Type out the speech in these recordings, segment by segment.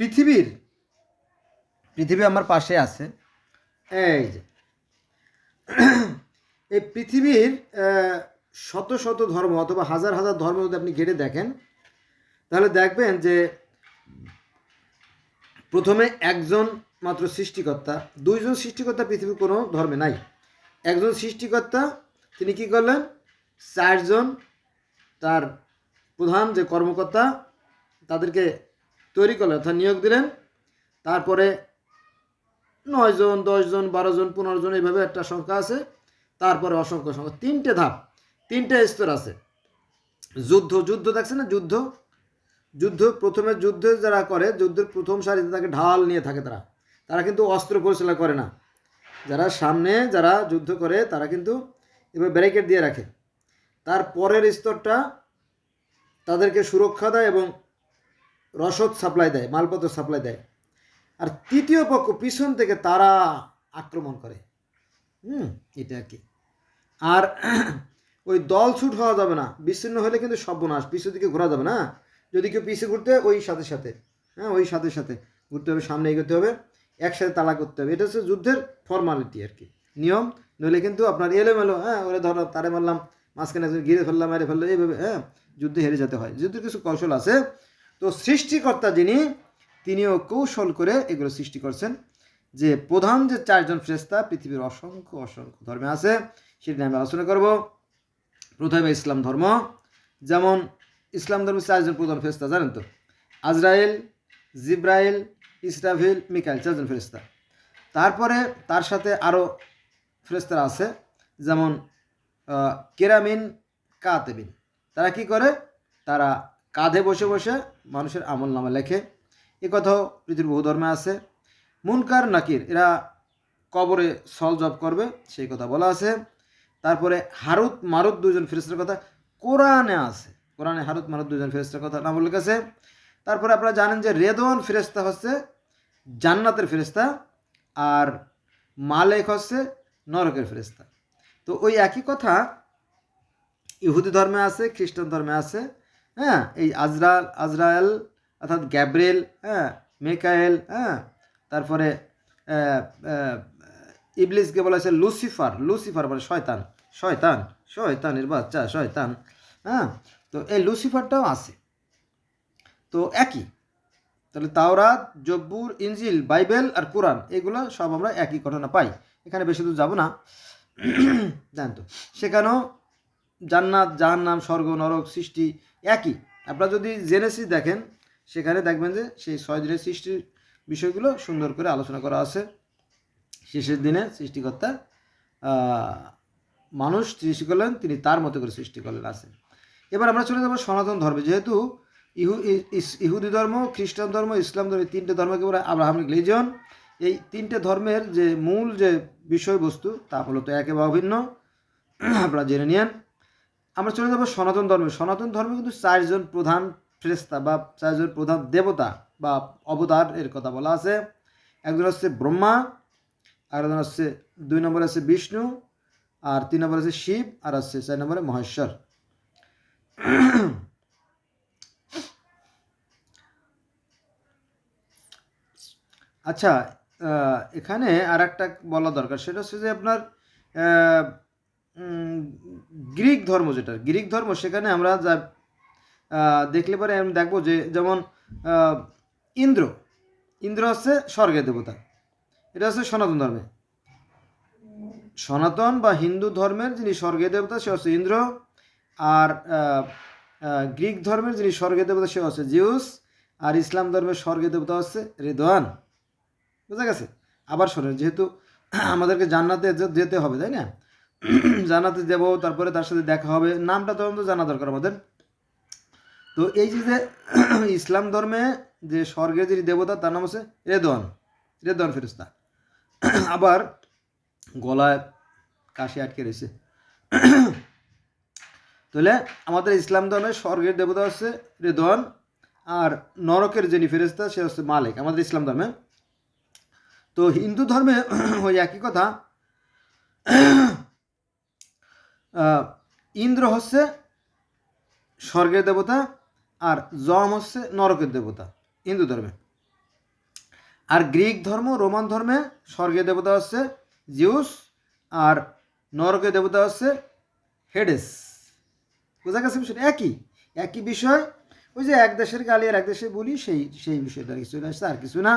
পৃথিবীর, পৃথিবী আমার পাশে আছে। এই যে। এই পৃথিবীর শত শত ধর্ম অথবা হাজার হাজার ধর্ম যদি আপনি ঘেটে দেখেন, তাহলে দেখবেন যে প্রথমে একজন মাত্র সৃষ্টিকর্তা, দুইজন সৃষ্টিকর্তা পৃথিবীর কোনো ধর্মে নাই। একজন সৃষ্টিকর্তা, তিনি কি করলেন? চারজন তার প্রধান যে কর্মকর্তা, তাদেরকে তৈরি করলেন, অর্থাৎ নিয়োগ দিলেন। তারপরে নয়জন দশজন বারো জন, পনেরো জন, এইভাবে একটা সংখ্যা আছে। তারপরে অসংখ্য সংখ্যা, তিনটে ধাপ, তিনটে স্তর আছে। যুদ্ধ যুদ্ধ দেখছে না? যুদ্ধ যুদ্ধ, প্রথমে যুদ্ধ যারা করে, যুদ্ধের প্রথম সারিতে তাকে ঢাল নিয়ে থাকে তারা। তারা কিন্তু অস্ত্র পরিচালনা করে না। যারা সামনে যারা যুদ্ধ করে, তারা কিন্তু এবার ব্যারিকেড দিয়ে রাখে। তার পরের স্তরটা তাদেরকে সুরক্ষা দেয় এবং রসদ সাপ্লাই দেয়, মালপত্র সাপ্লাই দেয়। আর তৃতীয় পক্ষ পিছন থেকে তারা আক্রমণ করে। হুম, এটা আর কি? আর ওই দল ছুট হওয়া যাবে না, বিচ্ছিন্ন হলে কিন্তু সর্বনাশ, পিছন দিকে ঘোরা যাবে না। যদি কেউ পিছে ঘুরতে ওই সাথে সাথে। হ্যাঁ ওই সাথে সাথে। ঘুরতে হবে, সামনে এগোতে হবে, একসাথে তালা করতে হবে। এটা হচ্ছে যুদ্ধের ফর্মালিটি আর কি। নিয়ম, নইলে কিন্তু আপনার এলোমেলো হ্যাঁ ওরে ধরো, তারে মারলাম, মাঝখানে ঘিরে ফেললাম, মেরে ফেলল, এইভাবে হ্যাঁ যুদ্ধে হেরে যেতে হয়। যুদ্ধের কিছু কৌশল আছে তো সৃষ্টিকর্তা যিনি, তিনিও কৌশল করে এগুলো সৃষ্টি করছেন যে প্রধান যে চারজন ফ্রেস্তা পৃথিবীর অসংখ্য অসংখ্য ধর্মে আছে, সেটা আমি আলোচনা করব। প্রথমে ইসলাম ধর্ম, যেমন ইসলাম ধর্মের চারজন প্রধান ফেরেস্তা জানেন তো? আজরায়েল জিব্রাইল, ইসরাফিল, মিকাইল, চারজন ফেরেস্তা তারপরে তার সাথে আরও ফেরেস্তারা আছে, যেমন কেরামিন, কাতেবিন। তারা কি করে? তারা কাঁধে বসে বসে মানুষের আমল নামা লেখে। এ কথাও পৃথিবীর বহু ধর্মে আছে। মুনকার, নাকির, এরা কবরে সল জব করবে, সেই কথা বলা আছে। তারপরে হারুত, মারুত দুজন ফেরেস্তার কথা কোরআনে আছে। কোরআনে হারুত, মারুত দুজন ফেরেস্তার কথা নাম উল্লেখ আছে। তারপরে আপনারা জানেন যে রেদওয়ান ফেরেস্তা হচ্ছে জান্নাতের ফেরেস্তা আর মালেক হচ্ছে নরকের ফেরেস্তা তো ওই একই কথা ইহুদি ধর্মে আছে, খ্রিস্টান ধর্মে আছে। হ্যাঁ এই আজরাল, আজরায়েল, অর্থাৎ গ্যাব্রেল হ্যাঁ মেকায়েল হ্যাঁ তারপরে ইবলিসকে বলা হয়েছে লুসিফার লুসিফার মানে শয়তান শয়তান শয়তানের বাচ্চা, শয়তান হ্যাঁ তো এই লুসিফারটাও আছে। তো একই, তাহলে তাওরাত, জব্বুর, ইনজিল, বাইবেল আর কোরআন, এগুলো সব আমরা একই ঘটনা পাই। এখানে বেশি দূর যাব না। জানতো। সেখানেও জান্নাত, জাহান্নাম, স্বর্গ, নরক, সৃষ্টি একই। আপনারা যদি জেনেসিস দেখেন, সেখানে দেখবেন যে সেই ছয় দিনের সৃষ্টির বিষয়গুলো সুন্দর করে আলোচনা করা আছে। শেষের দিনে সৃষ্টিকর্তা মানুষ সৃষ্টি করলেন, তিনি তার মতো করে সৃষ্টি করলেন আছে। এবার আমরা চলে যাব সনাতন ধর্মে। যেহেতু ইহু ইহুদি ধর্ম, খ্রিস্টান ধর্ম, ইসলাম ধর্ম তিনটে ধর্মকে বলে আব্রাহামিক রিলিজন এই তিনটে ধর্মের যে মূল যে বিষয়বস্তু, তা মূলত একেবারে অভিন্ন। আপনারা জেনে নিন আমরা চলে যাব সনাতন ধর্মে। সনাতন ধর্মে কিন্তু চারজন প্রধান ফ্রেস্তা বা চারজন প্রধান দেবতা বা অবতার এর কথা বলা আছে। একজন হচ্ছে ব্রহ্মা আর একজন হচ্ছে দুই নম্বরে আছে বিষ্ণু, আর তিন নম্বরে আছে শিব, আর আছে চার নম্বরে মহেশ্বর। আচ্ছা এখানে আর একটা বলা দরকার। সেটা হচ্ছে যে আপনার গ্রিক ধর্ম যেটা, গ্রিক ধর্ম সেখানে আমরা যা দেখলে পরে আমি দেখব যে যেমন ইন্দ্র ইন্দ্র হচ্ছে স্বর্গের দেবতা, এটা হচ্ছে সনাতন ধর্মে। সনাতন বা হিন্দু ধর্মের যিনি স্বর্গীয় দেবতা, সে হচ্ছে ইন্দ্র, আর গ্রিক ধর্মের যিনি স্বর্গীয় দেবতা, সে হচ্ছে জিউস, আর ইসলাম ধর্মের স্বর্গীয় দেবতা হচ্ছে রেদওয়ান বুঝা গেছে? আবার শোনেন, যেহেতু আমাদেরকে জান্নাতে যেতে হবে, তাই না? জান্নাতে যাব, তারপরে তার সাথে দেখা হবে। নামটা তো জানা দরকার আমাদের। তো এই যে ইসলাম ধর্মে যে স্বর্গের যে দেবতা, তার নাম হচ্ছে রেদন রেদন ফেরিস্তা আবার গলায় কাশি আটকে রয়েছে। তাহলে আমাদের ইসলাম ধর্মের স্বর্গের দেবতা হচ্ছে রেদন আর নরকের যিনি ফেরেস্তা সে হচ্ছে মালিক আমাদের ইসলাম ধর্মে। তো হিন্দু ধর্মে ওই একই কথা। ইন্দ্র হচ্ছে স্বর্গের দেবতা আর যম হচ্ছে নরকের দেবতা হিন্দু ধর্মে। আর গ্রিক ধর্ম, রোমান ধর্মে স্বর্গের দেবতা হচ্ছে জিউস আর নরকের দেবতা হচ্ছে হেডেস। বোঝা গেছে বিষয়টা? একই একই বিষয়। ওই যে এক দেশের গালি আর এক দেশের বলি, সেই সেই বিষয়টা কিছু আসছে আর কিছু না।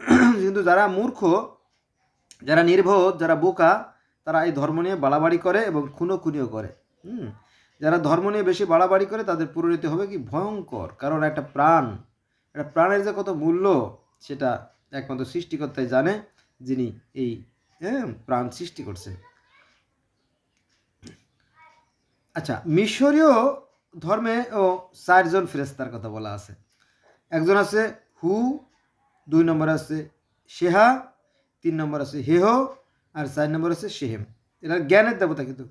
কিন্তু যারা মূর্খ, যারা নির্বোধ যারা বোকা তারা এই ধর্ম নিয়ে বাড়াবাড়ি করে এবং খুনো খুনিও করে। হুম? যারা ধর্ম নিয়ে বেশি বাড়াবাড়ি করে তাদের পরিণতি হবে কি ভয়ঙ্কর। কারণ একটা প্রাণ একটা প্রাণের যে কত মূল্য সেটা একমাত্র সৃষ্টিকর্তাই জানে যিনি এই হ্যাঁ, প্রাণ সৃষ্টি করছেন। আচ্ছা মিশরীয় ধর্মে ও চারজন ফেরেস্তার কথা বলা আছে। একজন আছে হু দুই নম্বর আছে শেহা তিন নম্বর আছে হেহ আর চার নম্বর আছে শেহেম। এরা জ্ঞানের দেবতা কিন্তু।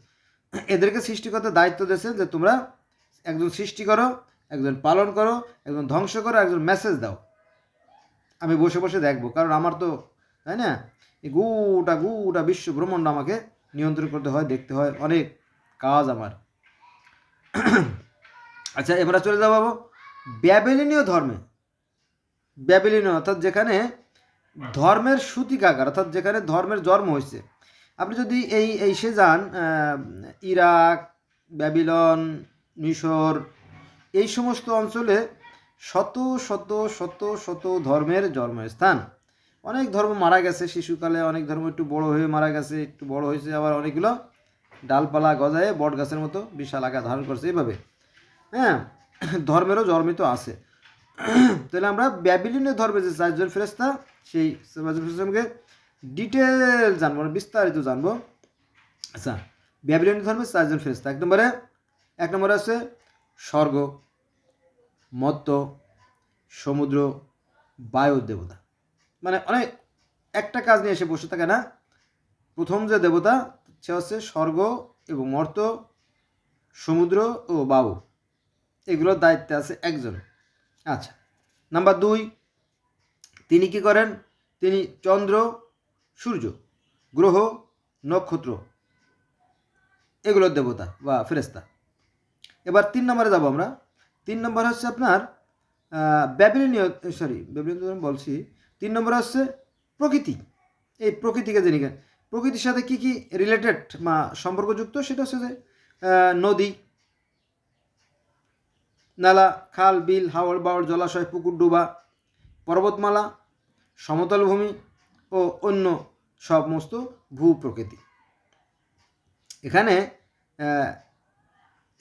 এদেরকে সৃষ্টিকর্তা দায়িত্ব দিয়েছে যে তোমরা একজন সৃষ্টি করো, একজন পালন করো, একজন ধ্বংস করো, একজন মেসেজ দাও। আমি বসে বসে দেখব, কারণ আমার তো, তাই না? এই গুটা গুটা বিশ্ব ব্রহ্মাণ্ড আমাকে নিয়ন্ত্রণ করতে হয়, দেখতে হয়, অনেক কাজ আমার। আচ্ছা এবার চলে যাব ব্যাবেলিনীয় ধর্মে। ব্যাবেলিনীয় অর্থাৎ যেখানে ধর্মের সূতিকাগার, অর্থাৎ যেখানে ধর্মের জন্ম হয়েছে। আপনি যদি এই এই সে যান ইরাক, ব্যাবিলন, মিশর, এই সমস্ত অঞ্চলে শত শত শত শত ধর্মের জন্মস্থান। অনেক ধর্ম মারা গেছে শিশুকালে, অনেক ধর্ম একটু বড় হয়ে মারা গেছে, একটু বড় হয়েছে, আবার অনেকগুলো ডালপালা গজায় বট গাছের মতো বিশাল আকার ধারণ করছে এইভাবে। হ্যাঁ ধর্মেরও জন্মিত আছে। তাহলে আমরা ব্যাবিলিনীয় ধর্মে যে চারজন ফেরেস্তা সেই চারজন ফেরেস্তাকে ডিটেল জানব বিস্তারিত জানব। আচ্ছা ব্যাবিলনীয় ধর্মে চারজন ফেরেস্তা এক নম্বরে এক নম্বরে আছে স্বর্গ, মত্ত, সমুদ্র, বায়ু দেবতা। মানে অনেক, একটা কাজ নিয়ে এসে বসে থাকে না? প্রথম যে দেবতা, সে হচ্ছে স্বর্গ এবং মর্ত সমুদ্র ও বায়ু। এগুলোর দায়িত্বে আছে একজন। আচ্ছা নাম্বার দুই, তিনি কি করেন? তিনি চন্দ্র, সূর্য, গ্রহ, নক্ষত্র, এগুলোর দেবতা বা ফেরেস্তা এবার তিন নম্বরে যাব আমরা। তিন নম্বর হচ্ছে আপনার ব্যাবিলিনীয় সরি ব্যাবিলিনীয় বলছি। তিন নম্বর হচ্ছে প্রকৃতি। এই প্রকৃতিকে জেনে প্রকৃতির সাথে কি কি রিলেটেড বা সম্পর্কযুক্ত? সেটা হচ্ছে যে নদী নালা খাল বিল হাওড় বাওড় জলাশয় পুকুর ডোবা পর্বতমালা সমতল ভূমি ও অন্য সমস্ত ভূ প্রকৃতি এখানে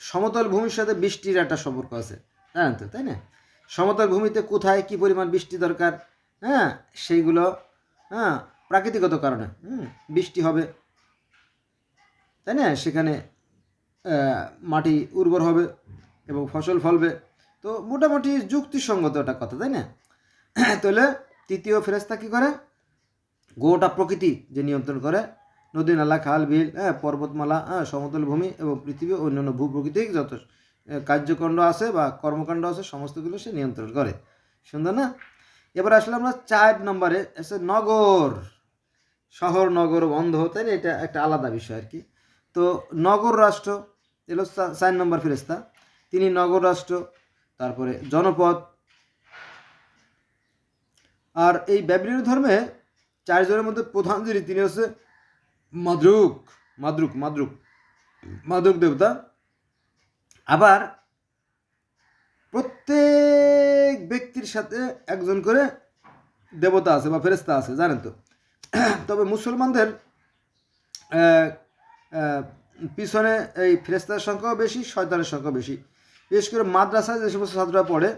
সমতল ভূমির সাথে বৃষ্টির একটা সম্পর্ক আছে জানেন তো তাই না? সমতল ভূমিতে কোথায় কি পরিমাণ বৃষ্টি দরকার হ্যাঁ? সেইগুলো হ্যাঁ প্রাকৃতিগত কারণে হুম, বৃষ্টি হবে তাই না? সেখানে মাটি উর্বর হবে এবং ফসল ফলবে। তো মোটামুটি যুক্তিসঙ্গত একটা কথা, তাই না? তাহলে তৃতীয় ফেরেস্তা কী করে? গোটা প্রকৃতি যে নিয়ন্ত্রণ করে, নদী, নালা, খাল, বিল হ্যাঁ পর্বতমালা হ্যাঁ সমতল ভূমি এবং পৃথিবী অন্যান্য ভূপ্রকৃতিক যত কার্যকাণ্ড আছে বা কর্মকাণ্ড আছে সমস্তগুলো সে নিয়ন্ত্রণ করে। সুন্দর না? এবার আসলে আমরা চার নম্বরে, এসে নগর, শহর, নগর, বন্ধ না? এটা একটা আলাদা বিষয় আর কি। তো নগর রাষ্ট্র, এলো চার নম্বর ফেরেস্তা তিনি নগর রাষ্ট্র, তারপরে জনপদ। আর এই ব্যাবিলীয় ধর্মে চারজনের মধ্যে প্রধান যিনি, তিনি হচ্ছে মাদ্রুক মাদ্রুক মাদ্রুক মাদ্রুক দেবতা। আবার প্রত্যেক ব্যক্তির সাথে একজন করে দেবতা আছে বা ফেরেস্তা আছে, জানেন তো। তবে মুসলমানদের পিছনে এই ফেরেস্তার সংখ্যাও বেশি, শয়তানের সংখ্যা বেশি। বিশেষ করে মাদ্রাসায় যে সমস্ত ছাত্ররা পড়ে,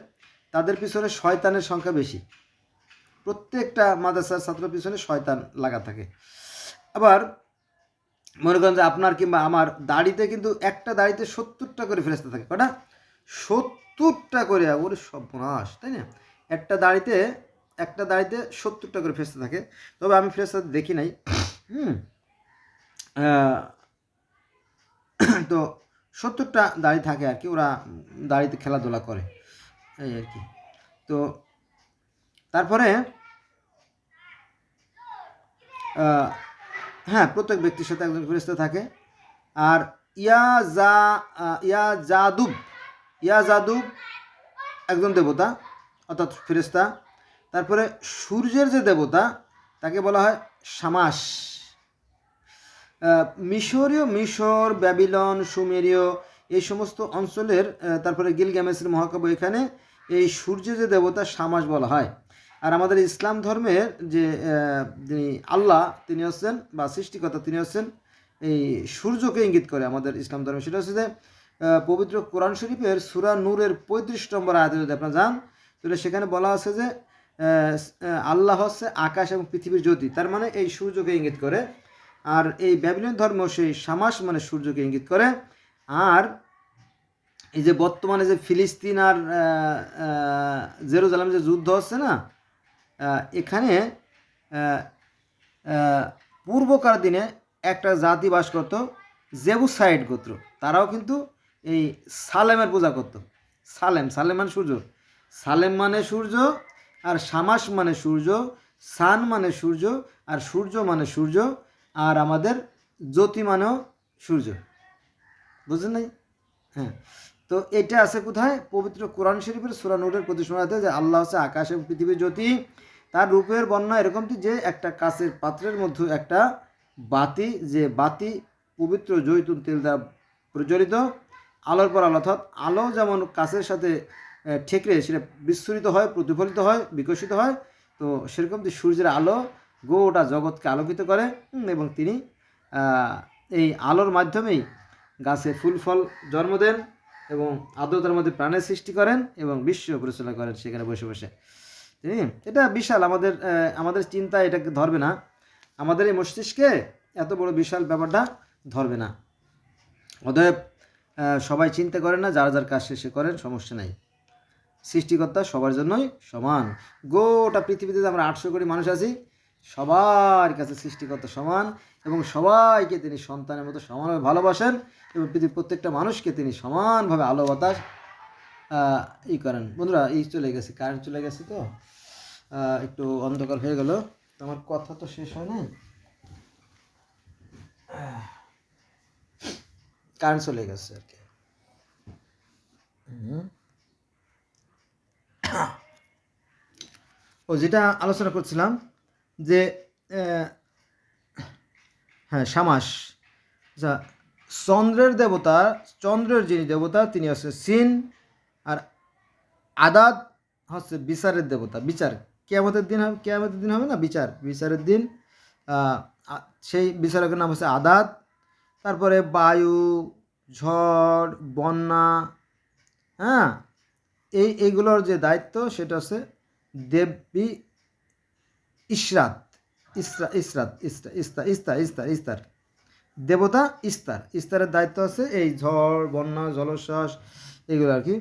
তাদের পিছনে শয়তানের সংখ্যা বেশি। প্রত্যেকটা মাদ্রাসার ছাত্রের পিছনে শয়তান লাগা থাকে। আবার মনে করেন যে আপনার কিংবা আমার দাড়িতে কিন্তু একটা দাড়িতে সত্তরটা করে ফেরেস্তা থাকে কটা সত্তরটা করে, ওরে সর্বনাশ, তাই না? একটা দাড়িতে একটা দাড়িতে সত্তরটা করে ফেরেস্তা থাকে। তবে আমি ফেরেস্তা দেখি নাই। হুম। তো সত্তরটা দাড়ি থাকে আর কি ওরা দাড়িতে খেলাধুলা করে। এই আর কি। তো তারপরে হ্যাঁ প্রত্যেক ব্যক্তির সাথে একজন ফেরেস্তা থাকে। আর ইয়া আহ, ইয়া জাদুব ইয়া জাদুব একজন দেবতা অর্থাৎ ফেরেস্তা তারপরে সূর্যের যে দেবতা তাকে বলা হয় সামাস। মিশরীয়, মিশর, ব্যাবিলন, সুমেরীয় এই সমস্ত অঞ্চলের তারপরে গিলগামেসের মহাকাব্য এখানে এই সূর্য যে দেবতা সামাস বলা হয়। আর আমাদের ইসলাম ধর্মের যে যিনি আল্লাহ, তিনি হচ্ছেন বা সৃষ্টিকর্তা তিনি হচ্ছেন, এই সূর্যকে ইঙ্গিত করে আমাদের ইসলাম ধর্মে। সেটা হচ্ছে যে পবিত্র কোরআন শরীফের সুরা নূরের পঁয়ত্রিশ নম্বর আয়াতে যদি আপনারা যান, তাহলে সেখানে বলা আছে যে আল্লাহ হচ্ছে আকাশ এবং পৃথিবীর জ্যোতি। তার মানে এই সূর্যকে ইঙ্গিত করে আর এই ব্যাবিলন ধর্ম সেই সামাস মানে সূর্যকে ইঙ্গিত করে। আর এই যে বর্তমানে যে ফিলিস্তিন আর আহ, যে যুদ্ধ হচ্ছে না এখানে পূর্বকার দিনে একটা জাতি বাস করত জেবুসাইড গোত্র। তারাও কিন্তু এই সালেমের পূজা করত। সালেম সালেম মানে সূর্য। সালেম মানে সূর্য আর সামাস মানে সূর্য সান মানে সূর্য আর সূর্য মানে সূর্য। আর আমাদের জ্যোতি মানেও সূর্য। বুঝলেন নাই? হ্যাঁ। তো এটা আছে কোথায়? পবিত্র কোরআন শরীফের সুরা নোটের প্রতি শোনাতে যে আল্লাহ হচ্ছে আকাশ এবং পৃথিবীর জ্যোতি। তার রূপের বর্ণনা এরকমটি যে একটা কাছের পাত্রের মধ্যে একটা বাতি, যে বাতি পবিত্র জৈতুন তেল দ্বারা প্রজ্বলিত, আলোর পর আলো, অর্থাৎ আলো যেমন কাছের সাথে ঠেকরে সেটা বিস্ফোরিত হয়, প্রতিফলিত হয়, বিকশিত হয়, তো সেরকম যে সূর্যের আলো গোটা জগৎকে আলোকিত করে এবং তিনি এই আলোর মাধ্যমেই গাছে ফুল, ফল জন্ম দেন এবং আদ্রতার মধ্যে প্রাণের সৃষ্টি করেন এবং বিশ্ব পরিচালনা করেন সেখানে বসে বসে। তিনি, এটা বিশাল আমাদের আমাদের চিন্তা, এটাকে ধরবে না। আমাদের এই মস্তিষ্কে এত বড় বিশাল ব্যাপারটা ধরবে না। অতএব সবাই চিন্তা করে না, যার যার কাজ শেষে করেন, সমস্যা নাই। সৃষ্টিকর্তা সবার জন্যই সমান। গোটা পৃথিবীতে আমরা আটশো কোটি মানুষ আছি সবার কাছে সৃষ্টিকর্তা সমান এবং সবাইকে তিনি সন্তানের মতো সমানভাবে ভালোবাসেন এবং পৃথিবীর প্রত্যেকটা মানুষকে তিনি সমানভাবে আলো, বাতাস ই করেন। বন্ধুরা, এই চলে গেছে। কারেন্ট চলে গেছে তো? একটু অন্ধকার হয়ে গেল। আমার কথা তো শেষ হয় নাই কারেন্ট চলে গেছে আর কি। ও, যেটা আলোচনা করছিলাম যে হ্যাঁ সামাস। যা চন্দ্রের দেবতা, চন্দ্রের যিনি দেবতা, তিনি হচ্ছে সিন, আর আদাত হচ্ছে বিচারের দেবতা, বিচার। কেয়ামতের দিন হবে, কেয়ামতের দিন হবে না? বিচার, বিচারের দিন। সেই বিচারকের নাম হচ্ছে আদাত। তারপরে বায়ু, ঝড়, বন্যা হ্যাঁ এই এইগুলোর যে দায়িত্ব, সেটা হচ্ছে দেবী ইসরাত ইসরা ইসরাত ইস্তা ইস্তা ইস্তা ইস্তা ইস্তার দেবতা ইস্তার ইস্তারের দায়িত্ব আছে এই ঝড়, বন্যা, জলোচ্ছ্বাস, এগুলো আর কি।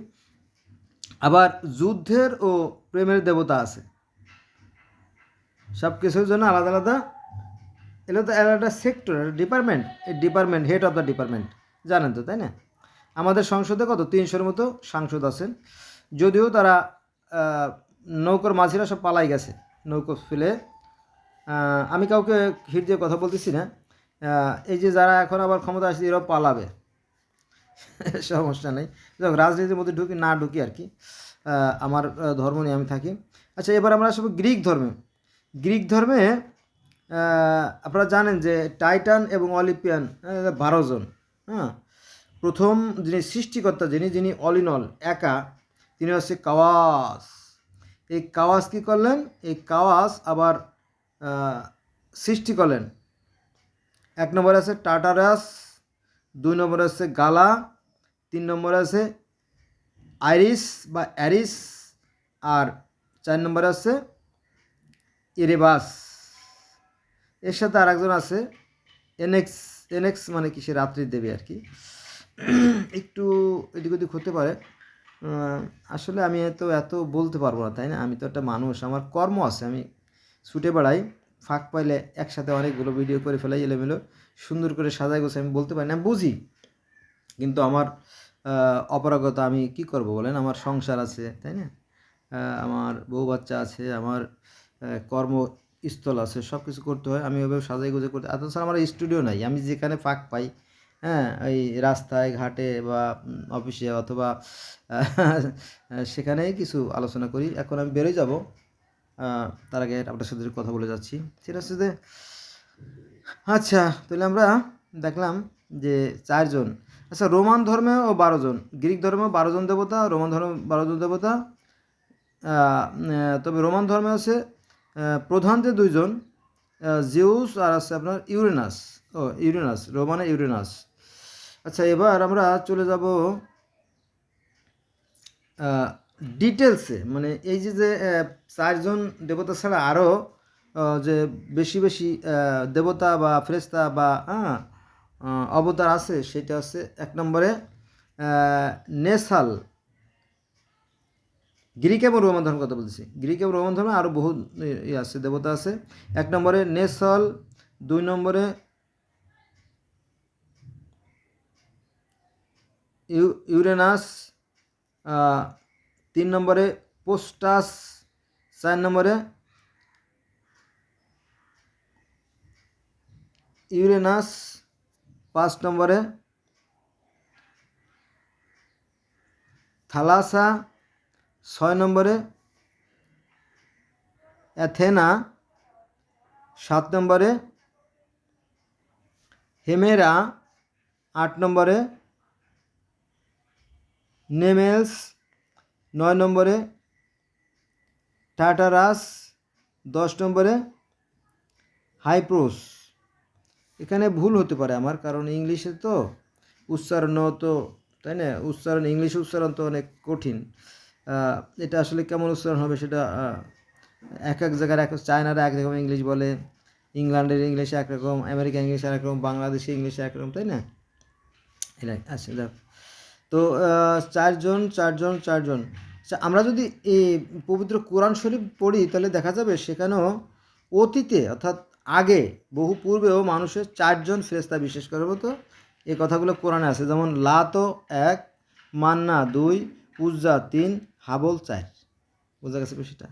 আবার যুদ্ধের ও প্রেমের দেবতা আছে। সব কিছুর জন্য আলাদা আলাদা। এগুলো তো একটা সেক্টর ডিপার্টমেন্ট এই department head of the department জানেন তো, তাই না? আমাদের সংসদে কত? তিনশোর মতো সাংসদ আছেন। যদিও তারা নৌকর মাঝিরা সব পালাই গেছে। নৌকো ফেলে আমি কাউকে হিট দিয়ে কথা বলতেছি না। এই যে যারা এখন আবার ক্ষমতা আসছে এরাও পালাবে। সমস্যা নেই। যাক রাজনীতির মধ্যে ঢুকি না ঢুকি আর কি। আমার ধর্ম নিয়ে আমি থাকি। আচ্ছা এবার আমরা আসব গ্রিক ধর্মে। গ্রিক ধর্মে আপনারা জানেন যে টাইটান এবং অলিম্পিয়ান আহ, বারো জন হ্যাঁ? প্রথম যিনি সৃষ্টিকর্তা যিনি যিনি অল ইন অল একা তিনি হচ্ছে কাওয়াস। এই কাওয়াস কী করলেন? এই কাওয়াস আবার সৃষ্টি করলেন। এক নম্বরে আছে টাটারাস, দুই নম্বরে আছে গালা, তিন নম্বরে আছে আইরিস বা অ্যারিস, আর চার নম্বরে আছে ইরেবাস। এর সাথে আর একজন আছে, এনএক্স এনএক্স মানে কি সে রাত্রির দেবী আর কি। একটু এদিক ওদিক হতে পারে। আসলে আমি তো এত বলতে পারব না, তাই না? আমি তো একটা মানুষ, আমার কর্ম আছে, আমি ছুটে বেড়াই, ফাঁক পাইলে একসাথে অনেকগুলো ভিডিও করে ফেলাই এলোমেলো, সুন্দর করে সাজাই গোছাই, আমি বলতে পারি না বুঝি। কিন্তু আমার অপারগতা আমি কি করব বলেন? আমার সংসার আছে, তাই না? আমার বউ বাচ্চা আছে, আমার কর্মস্থল আছে সব কিছু করতে হয়, আমি ওইভাবে সাজাই গুজে করতে অথচ আমার স্টুডিও নাই, আমি যেখানে ফাঁক পাই হ্যাঁ এই রাস্তায়, ঘাটে বা অফিসে অথবা সেখানেই কিছু আলোচনা করি। এখন আমি বেরোয় যাব। তার আগে আপনার সাথে কথা বলে যাচ্ছি। সেটা হচ্ছে যে আচ্ছা তাহলে আমরা দেখলাম যে চারজন আচ্ছা রোমান ধর্মে ও বারো জন। গ্রিক ধর্মে বারো জন দেবতা, রোমান ধর্মে বারো জন দেবতা। তবে রোমান ধর্মে আছে প্রধান যে দুইজন জিউস আর আছে আপনার ইউরেনাস। ও ইউরেনাস রোমানে ইউরেনাস। আচ্ছা এবার আমরা চলে যাব ডিটেলসে মানে এই যে যে চারজন দেবতা ছাড়া আরও যে বেশি বেশি দেবতা বা ফ্রেস্তা বা হ্যাঁ, অবতার আছে সেটা হচ্ছে এক নম্বরে নেসাল। গ্রিক এবং রোমান ধর্ম কথা বলছি গ্রিক এবং রোমান ধর্মে আরও বহু আছে দেবতা আছে। এক নম্বরে নেসল দুই নম্বরে ইউরেনাস তিন নম্বরে পোস্টাস, চার নম্বরে ইউরেনাস, পাঁচ নম্বরে থালাসা, ছয় নম্বরে অ্যাথেনা, সাত নম্বরে হেমেরা, আট নম্বরে নেমেলস, নয় নম্বরে টাটারাস, দশ নম্বরে হাইপ্রোস। এখানে ভুল হতে পারে আমার, কারণ ইংলিশে তো উচ্চারণ তো, তাই না? উচ্চারণ, ইংলিশ উচ্চারণ তো অনেক কঠিন। এটা আসলে কেমন উচ্চারণ হবে সেটা এক এক জায়গার এক চায়নার এক রকম ইংলিশ বলে, ইংল্যান্ডের ইংলিশ একরকম আমেরিকা ইংলিশ একরকম বাংলাদেশি ইংলিশ একরকম তাই না? আচ্ছা তো চারজন চারজন চারজন। আচ্ছা, আমরা যদি এই পবিত্র কোরআন শরীফ পড়ি তাহলে দেখা যাবে সেখানেও অতীতে অর্থাৎ আগে বহু পূর্বেও মানুষের চারজন ফেরেস্তা বিশেষ করে তো এই কথাগুলো কোরআনে আছে। যেমন লাতো এক মান্না দুই উজ্জা তিন হাবল চার। বোঝা গেছে বেশিটা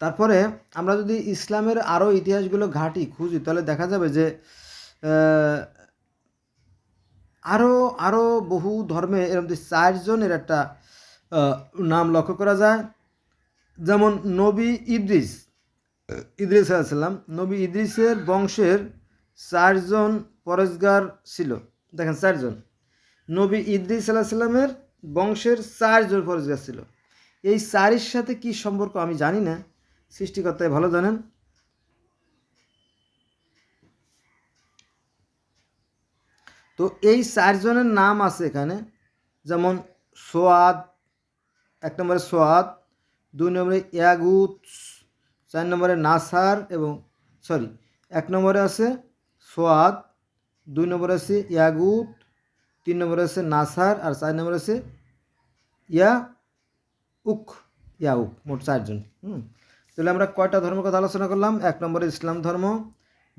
তারপরে আমরা যদি ইসলামের আরও ইতিহাসগুলো ঘাঁটি, খুঁজি, তাহলে দেখা যাবে যে আরও আরও বহু ধর্মে এরকম চারজনের একটা নাম লক্ষ্য করা যায়, যেমন নবী ইদ্রিস ইদ্রিস আলাইসাল্লাম নবী ইদ্রিসের বংশের চারজন পরেশগার ছিল। দেখেন চারজন। নবী ইদ্রিস আলাহিসাল্লামের বংশের চারজন পরেশগার ছিল। এই চারের সাথে কি সম্পর্ক আমি জানি না সৃষ্টিকর্তায় ভালো জানেন? তো এই চারজনের নাম আছে এখানে। যেমন সোয়াদ, এক নম্বরে সোয়াদ, দুই নম্বরে ইয়াগুত, চার নম্বরে নাসার এবং সরি, এক নম্বরে আছে সোয়াদ, দুই নম্বরে আছে ইয়াগুত, তিন নম্বরে আছে নাসার আর চার নম্বরে আছে ইয়া উক ইয়া উক, মোট চারজন, হুম। তাহলে আমরা কয়টা ধর্মের কথা আলোচনা করলাম? এক নম্বরে ইসলাম ধর্ম,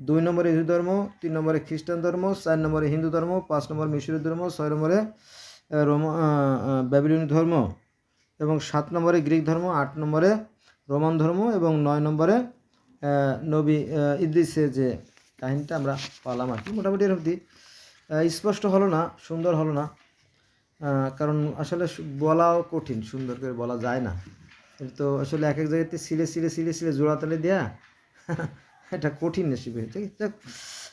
দুই নম্বরে হিন্দু ধর্ম, তিন নম্বরে খ্রিস্টান ধর্ম, চার নম্বরে হিন্দু ধর্ম, পাঁচ নম্বর মিশরীয় ধর্ম, ছয় নম্বরে রোম ব্যাবিলনি ধর্ম এবং সাত নম্বরে গ্রিক ধর্ম, আট নম্বরে রোমান ধর্ম এবং নয় নম্বরে নবী ইদ্রিসের যে কাহিনীটা আমরা পালাম আর কি। মোটামুটি এরকম স্পষ্ট হলো না, সুন্দর হলো না কারণ আসলে বলাও কঠিন, সুন্দর করে বলা যায় না। তো আসলে এক এক জায়গাতে সিলে সিলে সিলে সিলে জোড়াতালে দেয়া এটা কঠিন রেসিপি আছে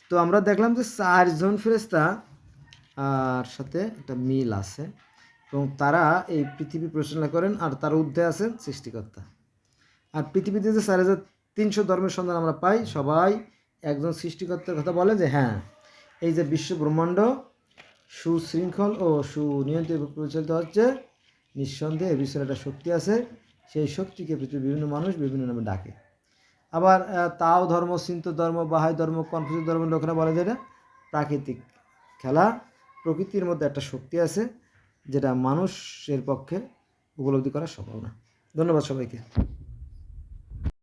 তো আমরা দেখলাম যে চারজন ফেরেস্তা আর সাথে একটা মিল আছে এবং তারা এই পৃথিবী পরিচালনা করেন আর তার ঊর্ধ্বে আছেন সৃষ্টিকর্তা। আর পৃথিবীতে যে চার হাজার তিনশো ধর্মের সন্ধান আমরা পাই, সবাই একজন সৃষ্টিকর্তার কথা বলে যে হ্যাঁ এই যে বিশ্ব ব্রহ্মাণ্ড সুশৃঙ্খল ও সুনিয়ন্ত্রিত পরিচালিত হচ্ছে, নিঃসন্দেহে এর পিছনে একটা শক্তি আছে। সেই শক্তিকে পৃথিবীর বিভিন্ন মানুষ বিভিন্ন নামে ডাকে। আবার তাও ধর্ম সিন্ত ধর্ম, বাহাই ধর্ম কনফিউজ ধর্মের লোকেরা বলে যে এটা প্রাকৃতিক খেলা। প্রকৃতির মধ্যে একটা শক্তি আছে যেটা মানুষের পক্ষে উপলব্ধি করা সম্ভব না। ধন্যবাদ সবাইকে।